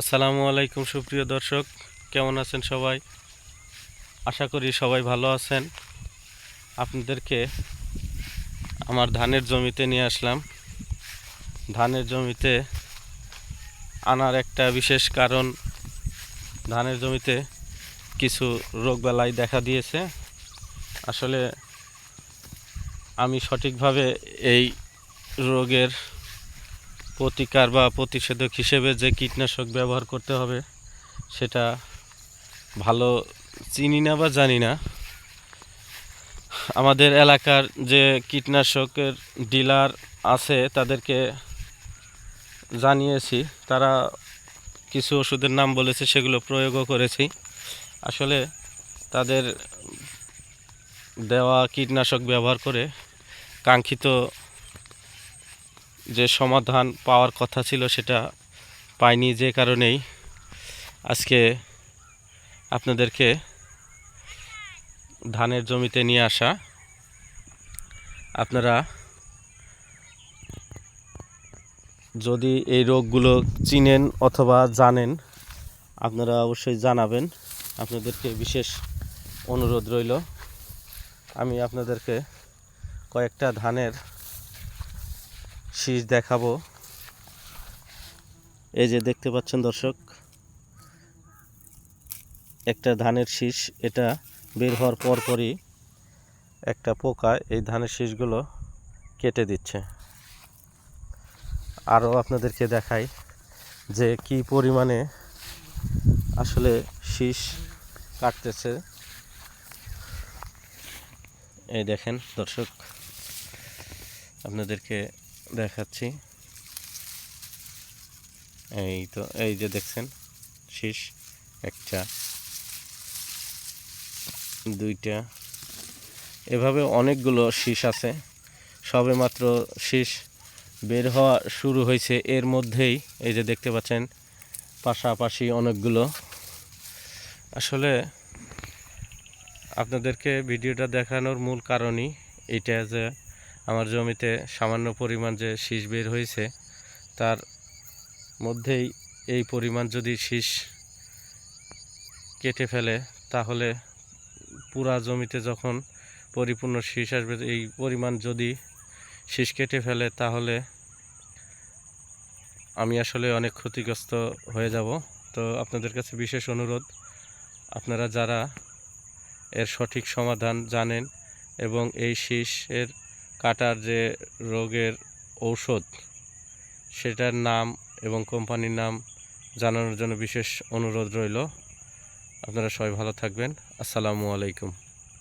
আসসালামু আলাইকুম, সুপ্রিয় দর্শক। কেমন আছেন সবাই? আশা করি সবাই ভালো আছেন। আপনাদেরকে আমার ধানের জমিতে নিয়ে আসলাম। ধানের জমিতে আনার একটা বিশেষ কারণ, ধানের জমিতে কিছু রোগবালাই দেখা দিয়েছে। আসলে আমি সঠিকভাবে এই রোগের প্রতিকার বা প্রতিষেধক হিসেবে যে কীটনাশক ব্যবহার করতে হবে, সেটা ভালো চিনি না বা জানি না। আমাদের এলাকার যে কীটনাশকের ডিলার আছে, তাদেরকে জানিয়েছি। তারা কিছু ওষুধের নাম বলেছে, সেগুলো প্রয়োগও করেছি। আসলে তাদের দেওয়া কীটনাশক ব্যবহার করে কাঙ্ক্ষিত যে সমাধান পাওয়ার কথা ছিল সেটা পাইনি যে কারণেই আজকে আপনাদেরকে ধানের জমিতে নিয়ে আসা। আপনারা যদি এই রোগগুলো চিনেন অথবা জানেন, আপনারা অবশ্যই জানাবেন। আপনাদেরকে বিশেষ অনুরোধ রইল। আমি আপনাদেরকে কয়েকটা ধানের শীষ দেখাবো। এই যে দেখতে পাচ্ছেন দর্শক, একটা ধানের শীষ, এটা বের হওয়ার পরপরই একটা পোকা এই ধানের শীষগুলো কেটে দিচ্ছে। আরও আপনাদেরকে দেখাই যে কি পরিমাণে আসলে শীষ কাটতেছে। এই দেখেন দর্শক, আপনাদেরকে দেখাচ্ছি। এই তো, এই যে দেখছেন, শীষ একটা। দুইটা। এভাবে অনেকগুলো শীষ আছে। সবে মাত্র শীষ বের হওয়া শুরু হয়েছে। এর মধ্যেই এই যে দেখতে পাচ্ছেন, পাশাপাশি অনেকগুলো। আসলে আপনাদেরকে ভিডিওটা দেখানোর মূল কারণই এটা যে আমার জমিতে সামান্য পরিমাণ যে শীষ বের হয়েছে, তার মধ্যেই এই পরিমাণ যদি শীষ কেটে ফেলে, তাহলে পুরা জমিতে যখন পরিপূর্ণ শীষ আসবে, এই পরিমাণ যদি শীষ কেটে ফেলে, তাহলে আমি আসলে অনেক ক্ষতিগ্রস্ত হয়ে যাব। তো আপনাদের কাছে বিশেষ অনুরোধ, আপনারা যারা এর সঠিক সমাধান জানেন এবং এই শীষের কাটার যে রোগের ঔষধ, সেটার নাম এবং কোম্পানির নাম জানানোর জন্য বিশেষ অনুরোধ রইল। আপনারা সবাই ভালো থাকবেন। আসসালামু আলাইকুম।